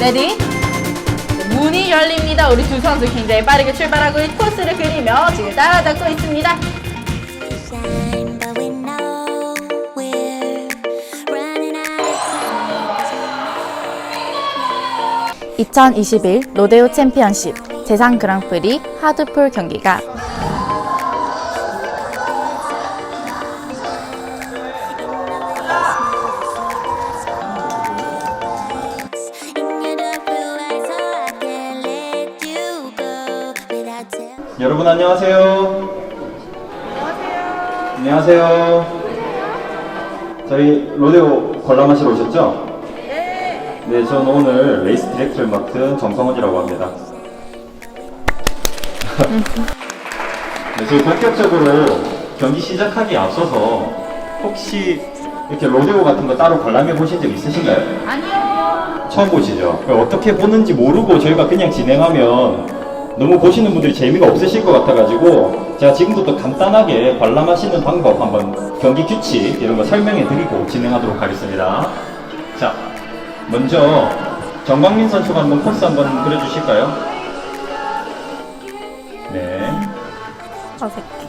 레디? 문이 열립니다. 우리 두 선수 굉장히 빠르게 출발하고 있- 코스를 그리며 지금 따라잡고 있습니다. shine, but we know we're running out of 2021 로데오 챔피언십 재상 그랑프리 하드풀 경기가 여러분 안녕하세요. 안녕하세요. 안녕하세요. 저희 로데오 관람하시러 오셨죠? 네. 네, 저는 오늘 레이스 디렉터를 맡은 정성원이라고 합니다. 네, 저희 본격적으로 경기 시작하기에 앞서서 혹시 이렇게 로데오 같은 거 따로 관람해 보신 적 있으신가요? 아니요. 처음 보시죠? 어떻게 보는지 모르고 저희가 그냥 진행하면 너무 보시는 분들이 재미가 없으실 것 같아가지고 제가 지금부터 간단하게 관람하시는 방법 한번 경기 규칙 이런 거 설명해 드리고 진행하도록 하겠습니다. 자, 먼저 정광민 선수가 한번 코스 한번 그려주실까요? 네.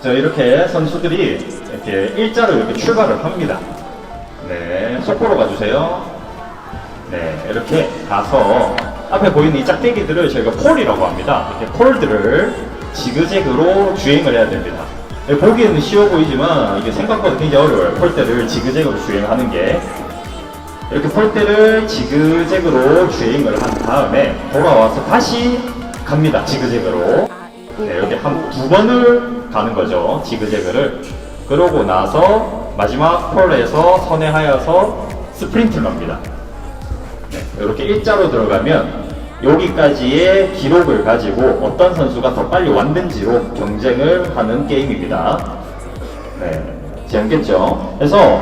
자, 이렇게 선수들이 이렇게 일자로 이렇게 출발을 합니다. 네, 속보로 가주세요. 네, 이렇게 가서 앞에 보이는 이 짝대기들을 저희가 폴이라고 합니다. 이렇게 폴들을 지그재그로 주행을 해야 됩니다. 네, 보기에는 쉬워 보이지만 이게 생각보다 굉장히 어려워요. 폴대를 지그재그로 주행하는 게. 이렇게 폴대를 지그재그로 주행을 한 다음에 돌아와서 다시 갑니다. 지그재그로. 네, 여기 한두 번을 가는 거죠. 지그재그를. 그러고 나서 마지막 폴에서 선회하여서 스프린트를 합니다. 네, 이렇게 일자로 들어가면 여기까지의 기록을 가지고 어떤 선수가 더 빨리 왔는지로 경쟁을 하는 게임입니다. 네, 재밌겠죠? 그래서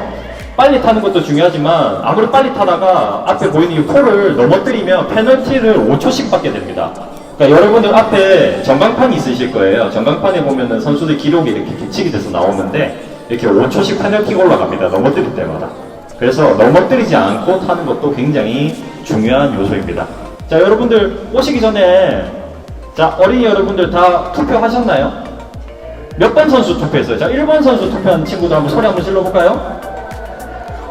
빨리 타는 것도 중요하지만 아무리 빨리 타다가 앞에 보이는 이 폴을 넘어뜨리면 페널티를 5초씩 받게 됩니다. 그러니까 여러분들 앞에 전광판이 있으실 거예요. 전광판에 보면은 선수들 기록이 이렇게 규칙이 돼서 나오는데 이렇게 5초씩 페널티가 올라갑니다. 넘어뜨릴 때마다. 그래서 넘어뜨리지 않고 타는 것도 굉장히 중요한 요소입니다. 자, 여러분들 오시기 전에 자, 어린이 여러분들 다 투표하셨나요? 몇 번 선수 투표했어요? 자, 1번 선수 투표한 친구들 한번 소리 한번 질러볼까요?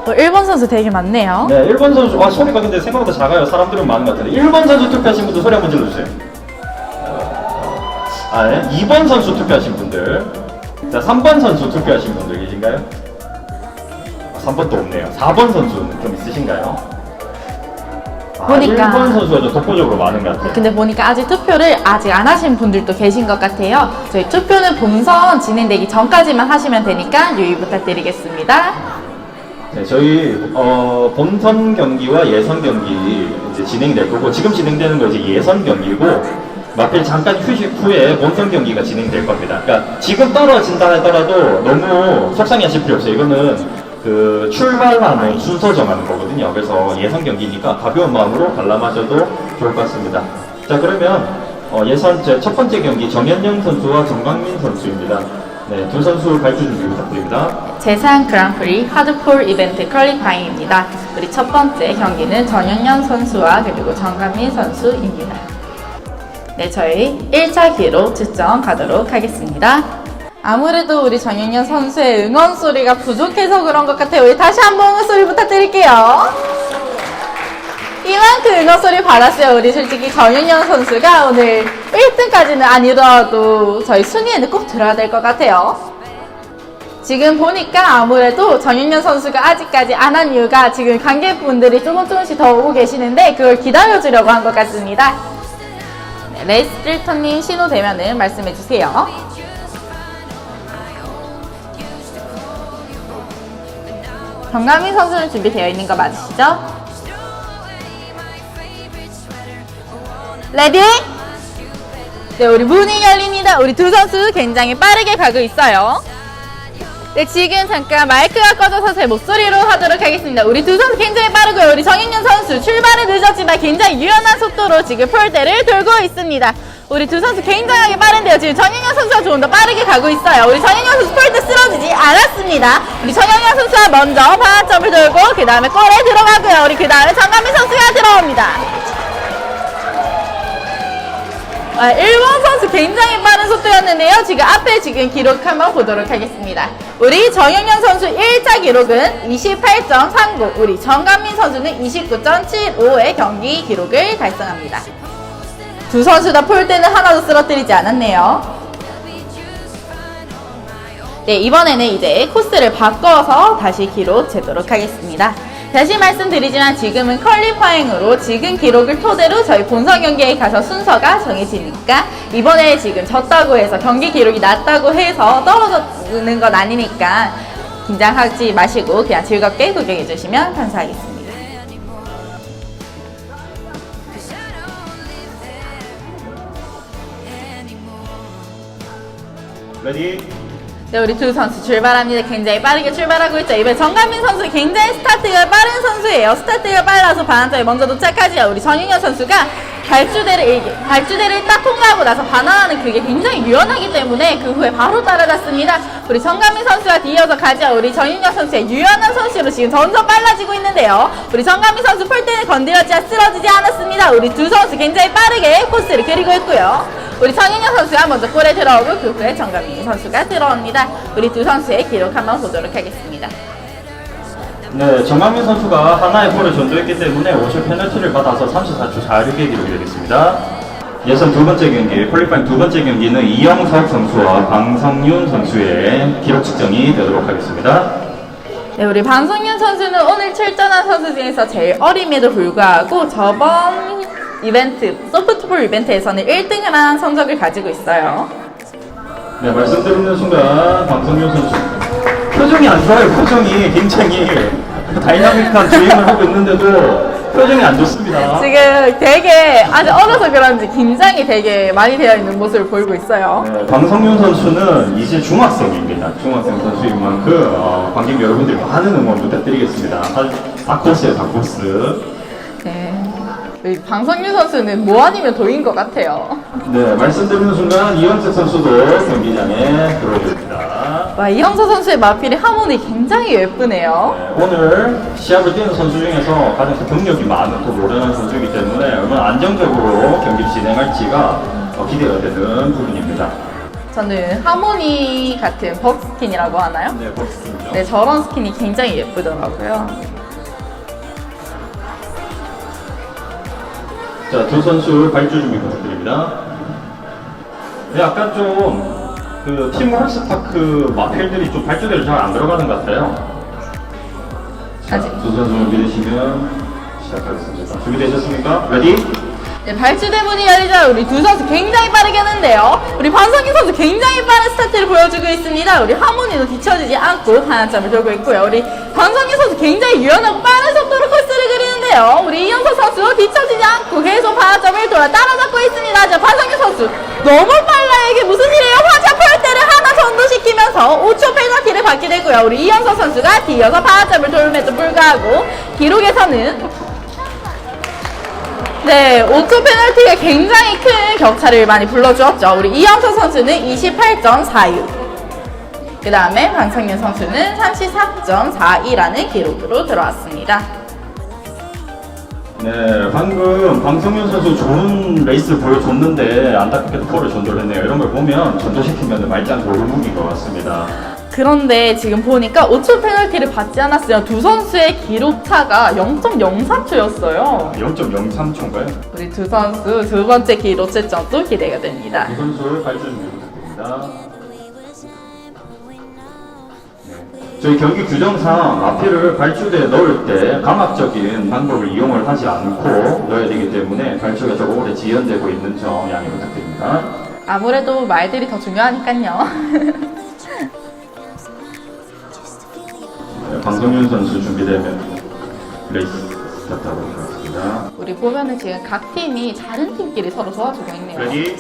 또 일본 선수 되게 많네요. 네, 1번 선수, 아, 소리가 근데 생각보다 작아요. 사람들은 많은 것 같은데. 1번 선수 투표하신 분들 소리 한번 질러주세요. 아, 네. 2번 선수 투표하신 분들. 자, 3번 선수 투표하신 분들 계신가요? 아, 3번도 없네요. 4번 선수는 좀 있으신가요? 아, 보니까. 1번 선수가 좀 독보적으로 많은 것 같아요. 근데 보니까 아직 투표를 아직 안 하신 분들도 계신 것 같아요. 저희 투표는 본선 진행되기 전까지만 하시면 되니까 유의 부탁드리겠습니다. 네, 저희 어, 본선 경기와 예선 경기 이제 진행될 거고 지금 진행되는 거 이제 예선 경기고 마필 잠깐 휴식 후에 본선 경기가 진행될 겁니다. 그러니까 지금 떨어진다 하더라도 너무 속상해하실 필요 없어요. 이거는 그 출발하는 순서 정하는 거거든요. 그래서 예선 경기니까 가벼운 마음으로 관람하셔도 좋을 것 같습니다. 자 그러면 어, 예선 제 첫 번째 경기 정현영 선수와 정광민 선수입니다. 네, 두 선수 발표 준비 부탁드립니다. 재상 그랑프리 하드풀 이벤트 컬리파잉입니다. 우리 첫 번째 경기는 전현현 선수와 그리고 정강민 선수입니다. 네, 저희 1차 기로 측정 가도록 하겠습니다. 아무래도 우리 정현현 선수의 응원 소리가 부족해서 그런 것 같아요. 우리 다시 한번 응원 소리 부탁드릴게요. 이만큼 응원 소리 받았어요. 우리 솔직히 정현현 선수가 오늘 1등까지는 아니더라도 저희 순위에는 꼭 들어야 될 것 같아요. 지금 보니까 아무래도 정윤현 선수가 아직까지 안 한 이유가 지금 관객분들이 조금 조금씩 더 오고 계시는데 그걸 기다려주려고 한 것 같습니다. 네, 레이스 딜터님 신호 되면은 말씀해 주세요. 정가민 선수는 준비되어 있는 거 맞으시죠? 레디? 네, 우리 문이 열립니다. 우리 두 선수 굉장히 빠르게 가고 있어요. 네, 지금 잠깐 마이크가 꺼져서 제 목소리로 하도록 하겠습니다. 우리 두 선수 굉장히 빠르고요. 우리 정인현 선수 출발은 늦었지만 굉장히 유연한 속도로 지금 폴대를 돌고 있습니다. 우리 두 선수 굉장하게 빠른데요. 지금 정인현 선수가 조금 더 빠르게 가고 있어요. 우리 정인현 선수 폴대 쓰러지지 않았습니다. 우리 정인현 선수가 먼저 반점을 돌고 그 다음에 골에 들어가고요. 우리 그 다음에 정가민 선수가 들어옵니다. 아, 일본 선수 굉장히 빠른 속도였는데요. 지금 앞에 지금 기록 한번 보도록 하겠습니다. 우리 정영현 선수 1차 기록은 28.39, 우리 정강민 선수는 29.75의 경기 기록을 달성합니다. 두 선수 다 폴대는 하나도 쓰러뜨리지 않았네요. 네, 이번에는 이제 코스를 바꿔서 다시 기록 재도록 하겠습니다. 다시 말씀드리지만 지금은 퀄리파잉으로 지금 기록을 토대로 저희 본선 경기에 가서 순서가 정해지니까 이번에 지금 졌다고 해서 경기 기록이 낮다고 해서 떨어지는 건 아니니까 긴장하지 마시고 그냥 즐겁게 구경해 주시면 감사하겠습니다. 레디. 네, 우리 두 선수 출발합니다. 굉장히 빠르게 출발하고 있죠. 이번에 정가민 선수 굉장히 스타트가 빠른 선수예요. 스타트가 빨라서 반환점에 먼저 도착하지요. 우리 전윤현 선수가 발주대를 이기- 발주대를 딱 통과하고 나서 반환하는 그게 굉장히 유연하기 때문에 그 후에 바로 따라갔습니다. 우리 정가민 선수가 뒤이어서 가죠. 우리 전윤현 선수의 유연한 선수로 지금 점점 빨라지고 있는데요. 우리 정가민 선수 폴대는 건드렸지 쓰러지지 않았습니다. 우리 두 선수 굉장히 빠르게 코스를 그리고 있고요. 우리 정윤현 선수가 먼저 골에 들어오고 그 후에 정가민 선수가 들어옵니다. 우리 두 선수의 기록 한번 보도록 하겠습니다. 네, 정강민 선수가 하나의 볼을 전도했기 때문에 5초 페널티를 받아서 34초 46의 기록이 되겠습니다. 예선 두 번째 경기, 퀄리파잉 두 번째 경기는 이영석 선수와 방성윤 선수의 기록 측정이 되도록 하겠습니다. 네, 우리 방송윤 선수는 오늘 출전한 선수 중에서 제일 어림에도 불구하고 저번 이벤트, 소프트볼 이벤트에서는 1등을 한 성적을 가지고 있어요. 네, 말씀드리는 순간 방성윤 선수 표정이 안 좋아요. 표정이 굉장히 다이나믹한 주행을 하고 있는데도 표정이 안 좋습니다. 지금 되게 아직 어려서 그런지 긴장이 되게 많이 되어 있는 모습을 보이고 있어요. 네, 방성윤 선수는 이제 중학생입니다. 중학생 선수인 만큼 어, 관객 여러분들 많은 응원 부탁드리겠습니다. 다코스예요, 다코스. 네. 우리 방성윤 선수는 뭐 아니면 도인 것 같아요. 네, 말씀드리는 순간 이현석 선수도 경기장에 들어 와, 이영서 선수의 마필이 하모니 굉장히 예쁘네요. 네, 오늘 시합을 뛰는 선수 중에서 가장 경력이 많고 노련한 선수이기 때문에 얼마나 안정적으로 경기를 진행할지가 어, 기대가 되는 부분입니다. 저는 하모니 같은 버스킨이라고 하나요? 네, 버스입니다. 네, 저런 스킨이 굉장히 예쁘더라고요. 자, 두 선수 발주 준비 부탁드립니다. 네, 약간 좀, 그, 팀 홀스파크 마필들이 좀 발주대로 잘 안 들어가는 것 같아요. 자, 아직. 두 선수 준비되시면 시작하겠습니다. 준비되셨습니까? 레디? 네, 발주대 문이 열리자 우리 두 선수 굉장히 빠르게 하는데요. 우리 반성기 선수 굉장히 빠른 스타트를 보여주고 있습니다. 우리 하모니도 뒤처지지 않고 반환점을 돌고 있고요. 우리 반성기 선수 굉장히 유연하고 빠른 속도로 코스를 그리 는데요. 우리 이영석 선수 뒤처지지 않고 계속 반환점을 돌아 따라잡고 있습니다. 자, 반성기 선수 너무 빨라요. 이게 무슨 일이에요? 화자 펄대를 하나 전도시키면서 5초 페널티를 받게 되고요. 우리 이영석 선수가 뒤이어서 반환점을 돌음에도 불구하고 기록에서는 네, 5초 페널티가 굉장히 큰 격차를 많이 불러주었죠. 우리 이영석 선수는 28.46. 그 다음에 방성윤 선수는 34.42라는 기록으로 들어왔습니다. 네, 방금 방성윤 선수 좋은 레이스를 보여줬는데 안타깝게도 폴을 전도를 했네요. 이런 걸 보면 전도시키면 말짱 도루묵인 것 같습니다. 그런데 지금 보니까 5초 페널티를 받지 않았으면 두 선수의 기록 차가 0.04초였어요. 0.03초인가요? 우리 두 선수 두 번째 기록 채점도 기대가 됩니다. 두 선수 준비 부탁드립니다. 저희 경기 규정상 마피를 발주대에 넣을 때 강압적인 방법을 이용을 하지 않고 넣어야 되기 때문에 발주가 조금 오래 지연되고 있는 점 양해 부탁드립니다. 아무래도 말들이 더 중요하니까요. 네, 방송윤 선수 준비되면 레이스 스타트하도록 하겠습니다. 우리 보면은 지금 각 팀이 다른 팀끼리 서로 도와주고 있네요. 레디?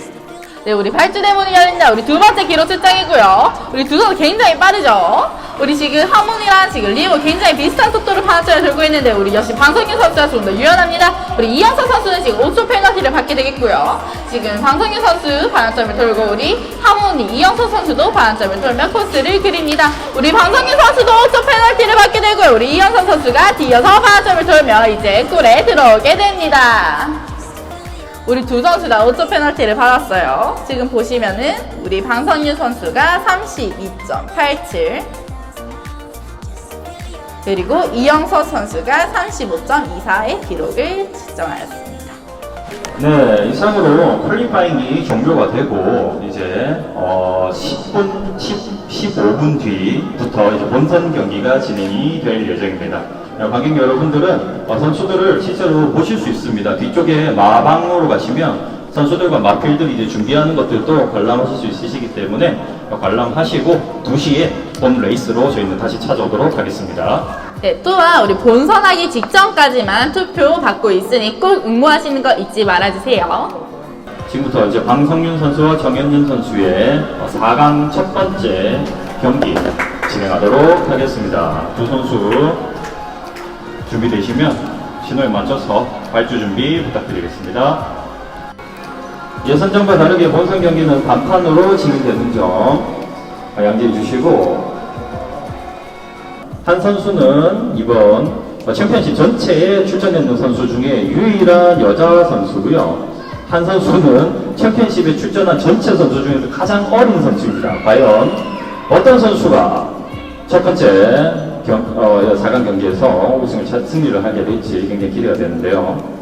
네, 우리 발주 대문이 열린다. 우리 두 번째 기록 측정이고요. 우리 두 선수 굉장히 빠르죠. 우리 지금 하모니랑 지금 리오 굉장히 비슷한 속도로 반환점을 들고 있는데 우리 역시 방성윤 선수가 좀 더 유연합니다. 우리 이영석 선수는 지금 5초 페널티를 받게 되겠고요. 지금 방성윤 선수 반환점을 돌고 우리 하모니 이영석 선수도 반환점을 돌며 코스를 그립니다. 우리 방성윤 선수도 5초 페널티를 받게 되고요. 우리 이영석 선수가 뒤어서 반환점을 돌며 이제 골에 들어오게 됩니다. 우리 두 선수 다 5초 페널티를 받았어요. 지금 보시면은 우리 방선유 선수가 32.87 그리고 이영서 선수가 35.24의 기록을 측정하였습니다. 네, 이상으로 퀄리파잉이 종료가 되고 이제 어 10분 10, 15분 뒤부터 이제 본선 경기가 진행이 될 예정입니다. 네, 관객 여러분들은 어, 선수들을 실제로 보실 수 있습니다. 뒤쪽에 마방으로 가시면 선수들과 마필들이 이제 준비하는 것들도 관람하실 수 있으시기 때문에 어, 관람하시고 2시에 본 레이스로 저희는 다시 찾아오도록 하겠습니다. 네, 또한 우리 본선하기 직전까지만 투표 받고 있으니 꼭 응모하시는 거 잊지 말아주세요. 지금부터 이제 방성윤 선수와 정현윤 선수의 4강 첫 번째 경기 진행하도록 하겠습니다. 두 선수 준비되시면 신호에 맞춰서 발주 준비 부탁드리겠습니다. 예선전과 다르게 본선 경기는 단판으로 진행되는 점 양지해 주시고 한 선수는 이번 챔피언십 전체에 출전했는 선수 중에 유일한 여자 선수고요. 한 선수는 챔피언십에 출전한 전체 선수 중에서 가장 어린 선수입니다. 과연 어떤 선수가 첫 번째 경, 어, 4강 경기에서 우승을 찾, 승리를 하게 될지 굉장히 기대가 되는데요.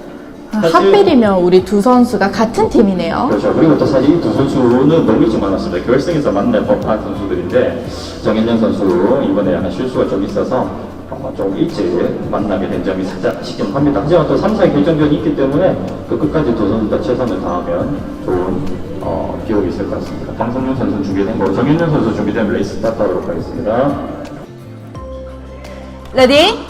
하필이면 우리 두 선수가 같은 팀이네요. 그렇죠. 그리고 또 사실 이 두 선수는 너무 일찍 만났습니다. 결승에서 만날 법한 선수들인데 정현영 선수 이번에 약간 실수가 좀 있어서 어, 좀 일찍 만나게 된 점이 살짝 아쉽긴 합니다. 하지만 또 3, 4의 결정전이 있기 때문에 그 끝까지 두 선수 다 최선을 다하면 좋은 어, 기록이 있을 것 같습니다. 방송윤 선수 준비된 거, 정현영 선수 준비된 레이스 스타트하도록 하겠습니다. 레디?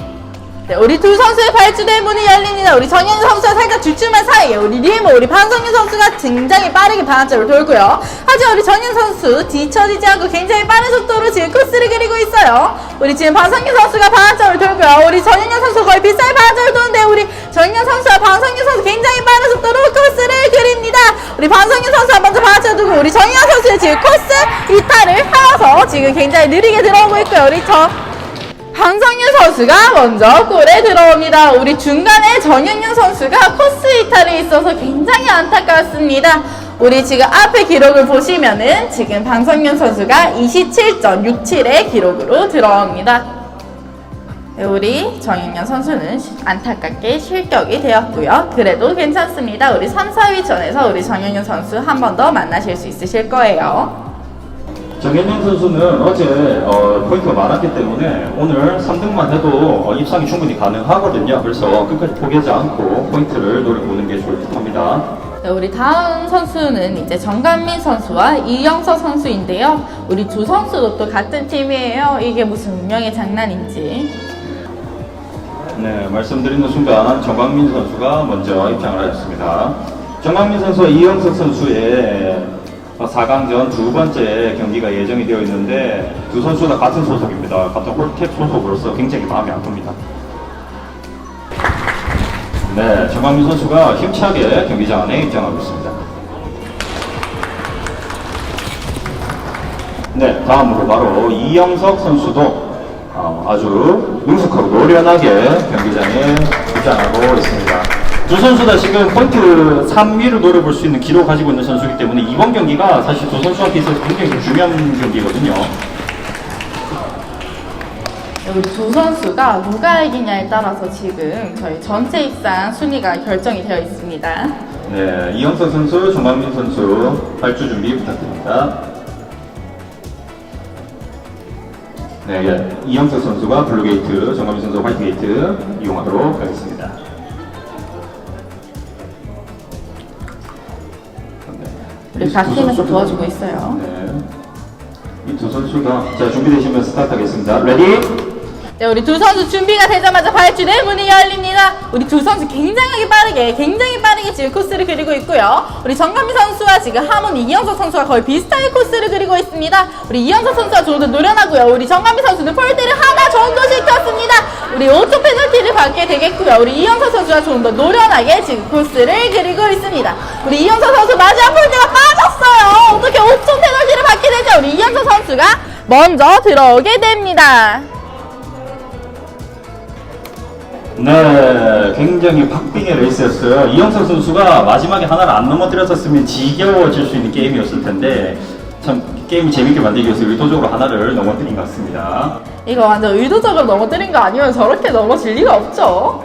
네, 우리 두 선수의 발주된 문이 열립니다. 우리 정현 선수가 살짝 주춤한 사이에 우리 리모, 우리 방성윤 선수가 굉장히 빠르게 반환점을 돌고요. 하지만 우리 정현 선수 뒤처지지 않고 굉장히 빠른 속도로 지금 코스를 그리고 있어요. 우리 지금 방성윤 선수가 반환점을 돌고요. 우리 정현현 선수 거의 비슷하게 반환점을 도는데 우리 정현 선수와 방성윤 선수 굉장히 빠른 속도로 코스를 그립니다. 우리 방성윤 선수가 먼저 반환점을 두고 우리 정현 선수의 지금 코스 이탈을 하면서 지금 굉장히 느리게 들어오고 있고요. 우리 저 방성윤 선수가 먼저 골에 들어옵니다. 우리 중간에 정현윤 선수가 코스 이탈이 있어서 굉장히 안타까웠습니다. 우리 지금 앞에 기록을 보시면은 지금 방성윤 선수가 27.67의 기록으로 들어옵니다. 네, 우리 정현현 선수는 시- 안타깝게 실격이 되었고요. 그래도 괜찮습니다. 우리 3, 4위 전에서 우리 정현현 선수 한 번 더 만나실 수 있으실 거예요. 정현영 선수는 어제 어, 포인트가 많았기 때문에 오늘 3등만 해도 어, 입상이 충분히 가능하거든요. 그래서 끝까지 포기하지 않고 포인트를 노려보는 게 좋을 듯 합니다. 네, 우리 다음 선수는 이제 정관민 선수와 이영서 선수인데요. 우리 두 선수도 또 같은 팀이에요. 이게 무슨 운명의 장난인지. 네, 말씀드리는 순간 정광민 선수가 먼저 입장을 하였습니다. 정광민 선수와 이영석 선수의 4강전 두 번째 경기가 예정이 되어 있는데 두 선수 다 같은 소속입니다. 같은 홀캡 소속으로서 굉장히 마음이 아픕니다. 네, 정광민 선수가 힘차게 경기장 안에 입장하고 있습니다. 네, 다음으로 바로 이영석 선수도 어, 아주 능숙하고 노련하게 경기장에 입장하고 있습니다. 두 선수 다 지금 포인트 3위를 노려볼 수 있는 기록 가지고 있는 선수이기 때문에 이번 경기가 사실 두 선수한테 있어서 굉장히 좀 중요한 경기거든요. 두 선수가 누가 이기냐에 따라서 지금 저희 전체 입상 순위가 결정이 되어 있습니다. 네, 이영석 선수, 정광민 선수 발주 준비 부탁드립니다. 네, 예. 이영석 선수가 블루게이트, 정광민 선수 화이트게이트 이용하도록 하겠습니다. 우리 각 팀에서 도와주고 있어요. 네. 이 두 선수가 자 준비되시면 스타트하겠습니다. 레디? 네, 우리 두 선수 준비가 되자마자 발주된 문이 열립니다. 우리 두 선수 굉장하게 빠르게, 굉장히 빠르게 지금 코스를 그리고 있고요. 우리 정감미 선수와 지금 하모니 이영석 선수가 거의 비슷하게 코스를 그리고 있습니다. 우리 이영석 선수가 조금 더 노련하고요. 우리 정감미 선수는 폴대를 하나 정도 시켰습니다. 우리 5초 페널티를 받게 되겠고요. 우리 이영석 선수가 조금 더 노련하게 지금 코스를 그리고 있습니다. 우리 이영석 선수 마지막 폴대가 빠졌어요. 어떻게 5초 페널티를 받게 되죠? 우리 이영석 선수가 먼저 들어오게 됩니다. 네, 굉장히 박빙의 레이스였어요. 이영석 선수가 마지막에 하나를 안 넘어뜨렸었으면 지겨워질 수 있는 게임이었을 텐데 참 게임이 재밌게 만들기 위해서 의도적으로 하나를 넘어뜨린 것 같습니다. 이거 완전 의도적으로 넘어뜨린 거 아니면 저렇게 넘어질 리가 없죠.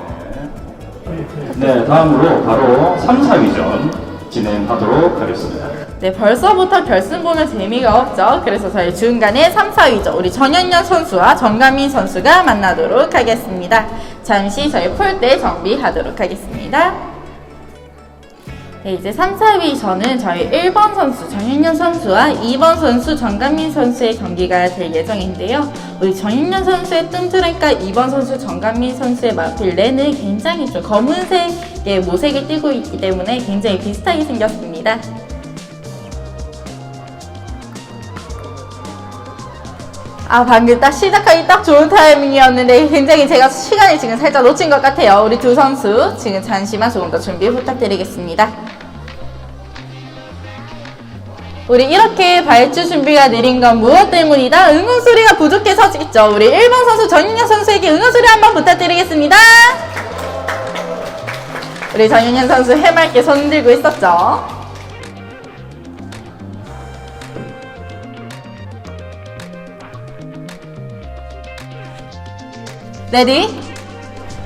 네, 다음으로 바로 3, 4위전 진행하도록 하겠습니다. 네, 벌써부터 결승 보면 재미가 없죠. 그래서 저희 중간에 3, 4위죠. 우리 전현년 선수와 정가민 선수가 만나도록 하겠습니다. 잠시 저희 폴대 정비하도록 하겠습니다. 네, 이제 3, 4위전은 저희 1번 선수 정윤현 선수와 2번 선수 정강민 선수의 경기가 될 예정인데요. 우리 정윤현 선수의 뜸트랙과 2번 선수 정강민 선수의 마필레는 굉장히 좀 검은색의 모색을 띠고 있기 때문에 굉장히 비슷하게 생겼습니다. 아 방금 딱 시작하기 딱 좋은 타이밍이었는데 굉장히 제가 시간을 지금 살짝 놓친 것 같아요. 우리 두 선수 지금 잠시만 조금 더 준비 부탁드리겠습니다. 우리 이렇게 발주 준비가 느린 건 무엇 때문이다? 응원 소리가 부족해서겠죠. 우리 1번 선수 전윤현 선수에게 응원 소리 한번 부탁드리겠습니다. 우리 전윤현 선수 해맑게 손 들고 있었죠. 레디?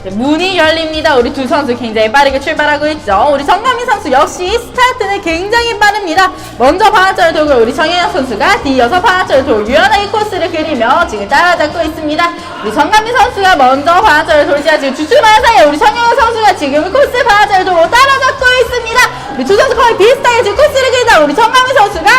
네, 문이 열립니다. 우리 두 선수 굉장히 빠르게 출발하고 있죠. 우리 정가민 선수 역시 스타트는 굉장히 빠릅니다. 먼저 방아철 돌고 우리 정혜영 선수가 뒤이어서 방아철 돌 유연하게 코스를 그리며 지금 따라잡고 있습니다. 우리 정가민 선수가 먼저 방아철을 돌지만 지금 주춤하는 사이에 우리 정혜영 선수가 지금 코스 방아철을 돌고 따라잡고 있습니다. 우리 두 선수 거의 비슷하게 지금 코스를 그리다 우리 정가민 선수가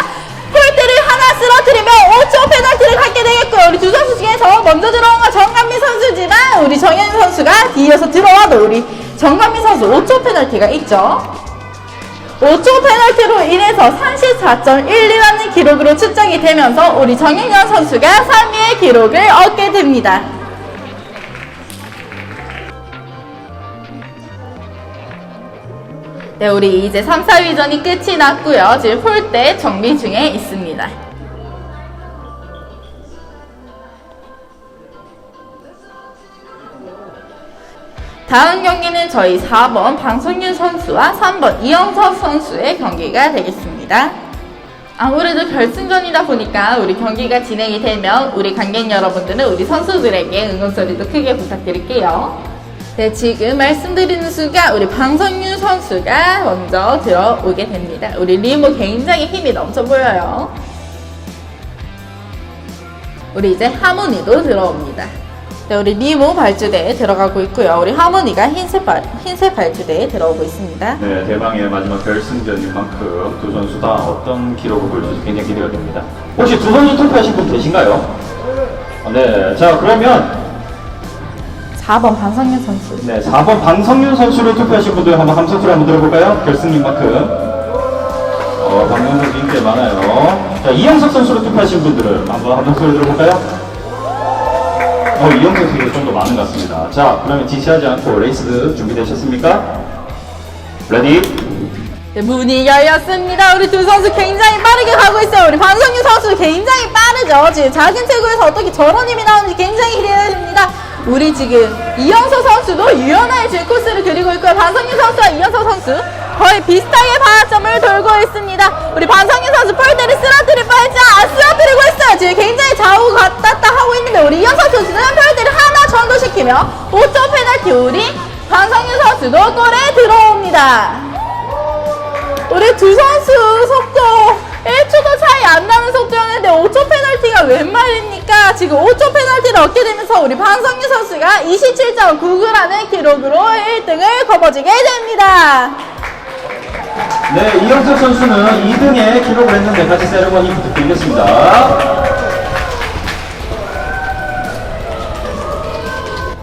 폴대를 하나 쓰러뜨리며 5초 페널티를 갖게 되겠고요. 우리 두 선수 중에서 먼저 들어온 건 정관민 선수지만 우리 정현 선수가 뒤이어서 들어와도 우리 정관민 선수 5초 페널티가 있죠. 5초 페널티로 인해서 34.11라는 기록으로 측정이 되면서 우리 정윤현 선수가 3위의 기록을 얻게 됩니다. 네, 우리 이제 3, 4위전이 끝이 났고요. 지금 폴대 정비 중에 있습니다. 다음 경기는 저희 4번 방성윤 선수와 3번 이영석 선수의 경기가 되겠습니다. 아무래도 결승전이다 보니까 우리 경기가 진행이 되면 우리 관객 여러분들은 우리 선수들에게 응원 소리도 크게 부탁드릴게요. 네, 지금 말씀드리는 순간 우리 방성윤 선수가 먼저 들어오게 됩니다. 우리 리모 굉장히 힘이 넘쳐 보여요. 우리 이제 하모니도 들어옵니다. 네, 우리 리모 발주대에 들어가고 있고요. 우리 하모니가 흰색, 발, 흰색 발주대에 들어오고 있습니다. 네, 대망의 마지막 결승전인 만큼 두 선수 다 어떤 기록을 보여줄지 굉장히 기대가 됩니다. 혹시 두 선수 투표하신 분 계신가요? 아, 네, 자 그러면 4번 방성윤 선수. 네, 4번 방성윤 선수를 투표하신 분들 한번 함성 소리 한번 들어볼까요? 결승인 만큼. 어, 선수 인기 많아요. 자, 이영석 선수를 투표하신 분들은 한번 함성 소리 들어볼까요? 어, 이영석 선수가 좀 더 많은 것 같습니다. 자, 그러면 지체하지 않고 레이스 준비되셨습니까? 레디? 네, 문이 열렸습니다. 우리 두 선수 굉장히 빠르게 가고 있어요. 우리 방성윤 선수 굉장히 빠르죠. 지금 작은 체구에서 어떻게 저런 힘이 나오는지 굉장히 기대됩니다. 우리 지금 이영서 선수도 유연하게 지금 코스를 그리고 있고요. 반성윤 선수와 이영서 선수 거의 비슷하게 방아점을 돌고 있습니다. 우리 반성윤 선수 폴대를 쓰러뜨릴 뻔했지만 안 쓰러뜨리고 있어요. 지금 굉장히 좌우 갔다 하고 있는데 우리 이영서 선수는 폴대를 하나 전도시키며 5점 페널티 우리 반성윤 선수도 골에 들어옵니다. 우리 두 선수 속도 1초도 차이 안 나는 속도였는데 5초 페널티가 웬 말입니까? 지금 5초 페널티를 얻게 되면서 우리 반성유 선수가 27.99라는 기록으로 1등을 거머쥐게 됩니다. 네, 이영석 선수는 2등에 기록을 했는데 같이 세레머니 부탁드리겠습니다.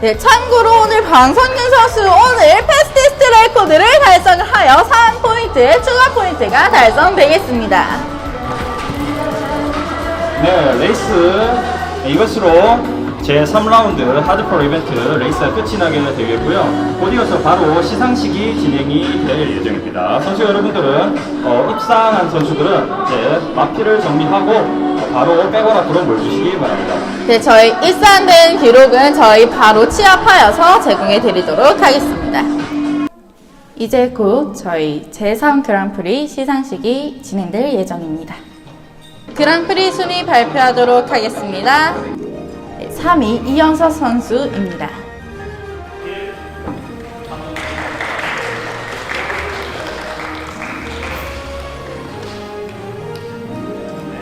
네, 참고로 오늘 방성윤 선수 오늘 패스티스트 레코드를 달성하여 3포인트 추가 포인트가 달성되겠습니다. 네, 레이스 이것으로 제 3라운드 하드코어 이벤트 레이스가 끝이 나게 되겠고요. 곧 이어서 바로 시상식이 진행이 될 예정입니다. 선수 여러분들은 어, 입상한 선수들은 이제 마피를 정리하고 바로 빼거나 그런 물 주시기 바랍니다. 네, 저희 일산된 기록은 저희 바로 취합하여서 제공해 드리도록 하겠습니다. 이제 곧 저희 제3 그랑프리 시상식이 진행될 예정입니다. 그랑프리 순위 발표하도록 하겠습니다. 네, 3위 이영서 선수입니다.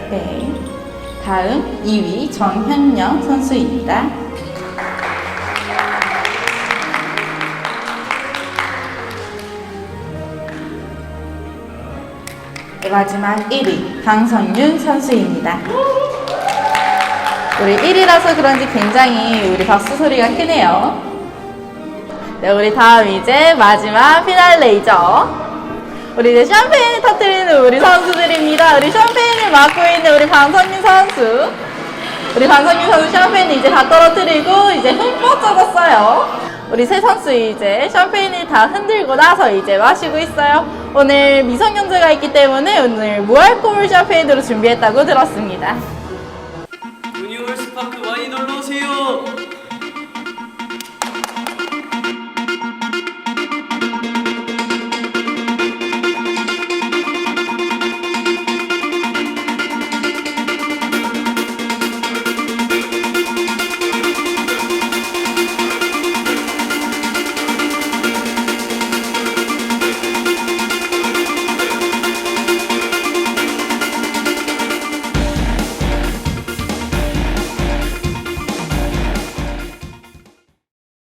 네. 다음 2위 정현영 선수입니다. 마지막 1위 강성윤 선수입니다. 우리 1위라서 그런지 굉장히 우리 박수 소리가 크네요. 네, 우리 다음 이제 마지막 피날레이죠. 우리 이제 샴페인을 터뜨리는 우리 선수들입니다. 우리 샴페인을 맡고 있는 우리 방선민 선수. 우리 방선민 선수 샴페인을 이제 다 떨어뜨리고 이제 흠뻑 젖었어요. 우리 세 선수 이제 샴페인을 다 흔들고 나서 이제 마시고 있어요. 오늘 미성년자가 있기 때문에 오늘 무알코올 샴페인으로 준비했다고 들었습니다.